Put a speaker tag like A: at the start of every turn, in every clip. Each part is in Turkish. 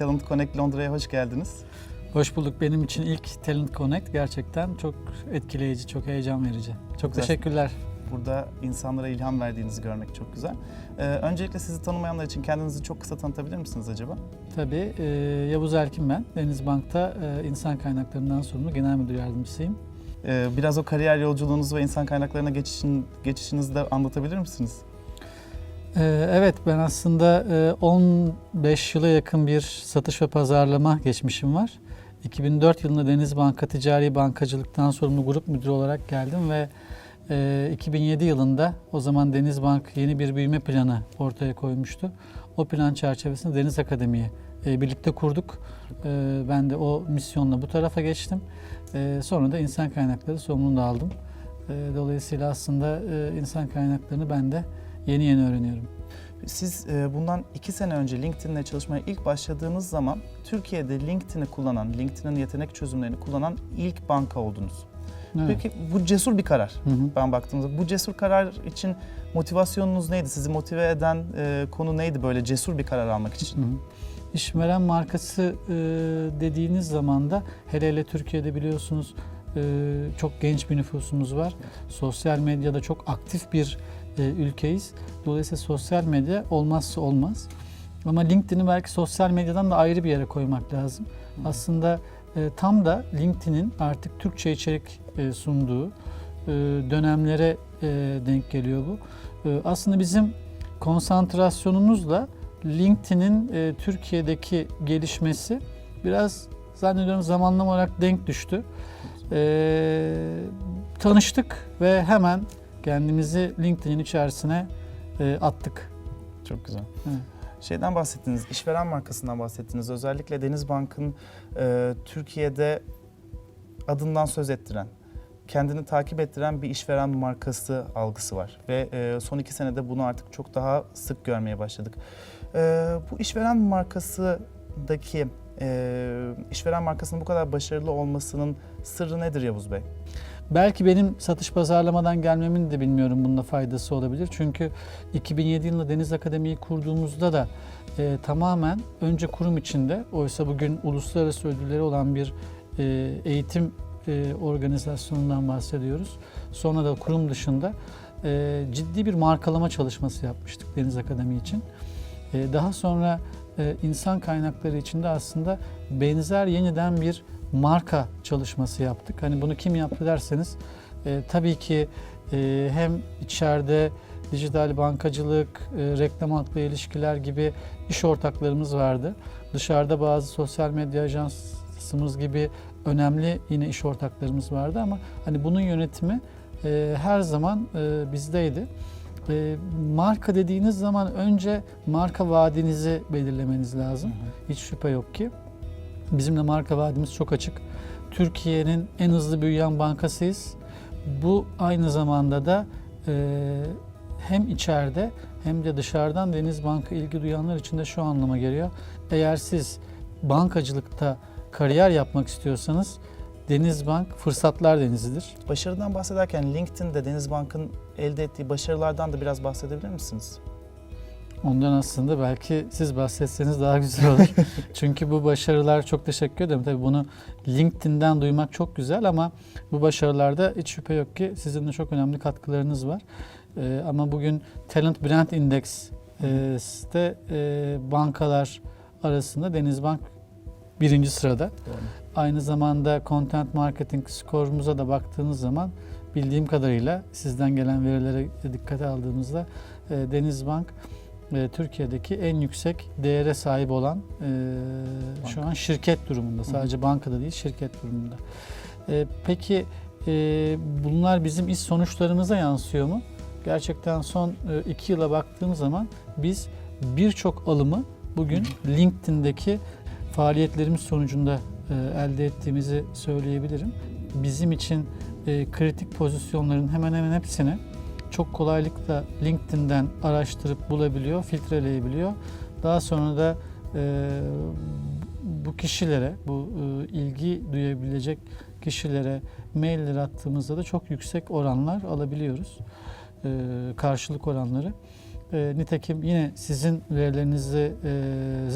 A: Talent Connect Londra'ya hoş geldiniz.
B: Hoş bulduk. Benim için ilk Talent Connect gerçekten çok etkileyici, çok heyecan verici. Çok
A: Güzel.
B: teşekkürler.
A: Burada insanlara ilham verdiğinizi görmek çok güzel. Ee, öncelikle sizi tanımayanlar için kendinizi çok kısa tanıtabilir misiniz acaba?
B: Tabii e, Yavuz Erkin ben. Denizbank'ta e, insan kaynaklarından sorumlu genel müdür yardımcısıyım.
A: Ee, biraz o kariyer yolculuğunuzu ve insan kaynaklarına geçişin, geçişinizi de anlatabilir misiniz?
B: E, evet ben aslında e, 15 yıla yakın bir satış ve pazarlama geçmişim var. 2004 yılında Denizbank'a ticari bankacılıktan sorumlu grup müdürü olarak geldim ve e, 2007 yılında o zaman Denizbank yeni bir büyüme planı ortaya koymuştu. O plan çerçevesinde Deniz Akademi'yi e, birlikte kurduk. E, ben de o misyonla bu tarafa geçtim. E, sonra da insan kaynakları sorumluluğunu aldım. E, dolayısıyla aslında e, insan kaynaklarını ben de yeni yeni öğreniyorum.
A: Siz e, bundan iki sene önce LinkedIn'le çalışmaya ilk başladığınız zaman Türkiye'de LinkedIn'i kullanan, LinkedIn'in yetenek çözümlerini kullanan ilk banka oldunuz.
B: Evet.
A: Peki bu cesur bir karar.
B: Hı hı.
A: Ben baktığımda bu cesur karar için motivasyonunuz neydi? Sizi motive eden e, konu neydi böyle cesur bir karar almak için?
B: Hı hı. İşveren markası e, dediğiniz zaman da hele hele Türkiye'de biliyorsunuz e, çok genç bir nüfusumuz var. Sosyal medyada çok aktif bir e, ülkeyiz. Dolayısıyla sosyal medya olmazsa olmaz. Ama LinkedIn'i belki sosyal medyadan da ayrı bir yere koymak lazım. Aslında e, tam da LinkedIn'in artık Türkçe içerik e, sunduğu e, dönemlere e, denk geliyor bu. E, aslında bizim konsantrasyonumuzla LinkedIn'in e, Türkiye'deki gelişmesi biraz zannediyorum zamanlama olarak denk düştü. E, tanıştık ve hemen kendimizi LinkedIn'in içerisine e, attık.
A: Çok güzel.
B: Evet.
A: Şeyden bahsettiniz, işveren markasından bahsettiniz. Özellikle Denizbank'ın e, Türkiye'de adından söz ettiren, kendini takip ettiren bir işveren markası algısı var. Ve e, son iki senede bunu artık çok daha sık görmeye başladık. E, bu işveren markasındaki, e, işveren markasının bu kadar başarılı olmasının sırrı nedir Yavuz Bey?
B: Belki benim satış pazarlamadan gelmemin de bilmiyorum bunda faydası olabilir. Çünkü 2007 yılında Deniz Akademi'yi kurduğumuzda da e, tamamen önce kurum içinde, oysa bugün uluslararası ödülleri olan bir e, eğitim e, organizasyonundan bahsediyoruz. Sonra da kurum dışında e, ciddi bir markalama çalışması yapmıştık Deniz Akademi için. E, daha sonra e, insan kaynakları içinde aslında benzer yeniden bir marka çalışması yaptık. Hani bunu kim yaptı derseniz e, tabii ki e, hem içeride dijital bankacılık, e, reklam halkla ilişkiler gibi iş ortaklarımız vardı. Dışarıda bazı sosyal medya ajansımız gibi önemli yine iş ortaklarımız vardı ama hani bunun yönetimi e, her zaman e, bizdeydi. E, marka dediğiniz zaman önce marka vaadinizi belirlemeniz lazım. Hiç şüphe yok ki. Bizim de marka vaadimiz çok açık. Türkiye'nin en hızlı büyüyen bankasıyız. Bu aynı zamanda da e, hem içeride hem de dışarıdan Deniz Bank'a ilgi duyanlar için de şu anlama geliyor. Eğer siz bankacılıkta kariyer yapmak istiyorsanız Denizbank fırsatlar denizidir.
A: Başarıdan bahsederken LinkedIn'de Denizbank'ın elde ettiği başarılardan da biraz bahsedebilir misiniz?
B: Ondan aslında belki siz bahsetseniz daha güzel olur. Çünkü bu başarılar çok teşekkür ederim. Tabii bunu LinkedIn'den duymak çok güzel ama bu başarılarda hiç şüphe yok ki sizin de çok önemli katkılarınız var. Ee, ama bugün Talent Brand Index'te e, bankalar arasında Denizbank birinci sırada. Aynı zamanda Content Marketing skorumuza da baktığınız zaman bildiğim kadarıyla sizden gelen verilere dikkate aldığımızda e, Denizbank e, Türkiye'deki en yüksek değere sahip olan e, şu an şirket durumunda. Sadece bankada değil şirket durumunda. E, peki e, bunlar bizim iş sonuçlarımıza yansıyor mu? Gerçekten son e, iki yıla baktığım zaman biz birçok alımı bugün LinkedIn'deki faaliyetlerimiz sonucunda e, elde ettiğimizi söyleyebilirim. Bizim için e, kritik pozisyonların hemen hemen hepsini çok kolaylıkla LinkedIn'den araştırıp bulabiliyor, filtreleyebiliyor. Daha sonra da e, bu kişilere, bu e, ilgi duyabilecek kişilere mailler attığımızda da çok yüksek oranlar alabiliyoruz. E, karşılık oranları. E, nitekim yine sizin verilerinizi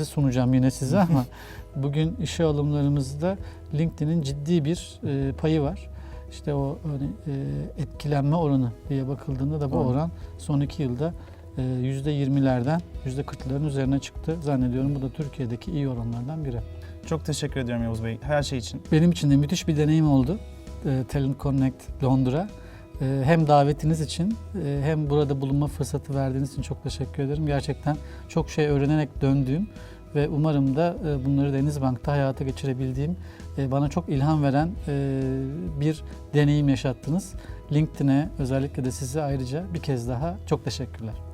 B: e, sunacağım yine size ama bugün işe alımlarımızda LinkedIn'in ciddi bir e, payı var. İşte o hani, e, etkilenme oranı diye bakıldığında da bu
A: Doğru.
B: oran son iki yılda e, %20'lerden %40'ların üzerine çıktı. Zannediyorum bu da Türkiye'deki iyi oranlardan biri.
A: Çok teşekkür ediyorum Yavuz Bey her şey için.
B: Benim için de müthiş bir deneyim oldu. E, Talent Connect Londra. E, hem davetiniz için e, hem burada bulunma fırsatı verdiğiniz için çok teşekkür ederim. Gerçekten çok şey öğrenerek döndüğüm ve umarım da e, bunları Denizbank'ta hayata geçirebildiğim, e, bana çok ilham veren e, bir deneyim yaşattınız. LinkedIn'e özellikle de size ayrıca bir kez daha çok teşekkürler.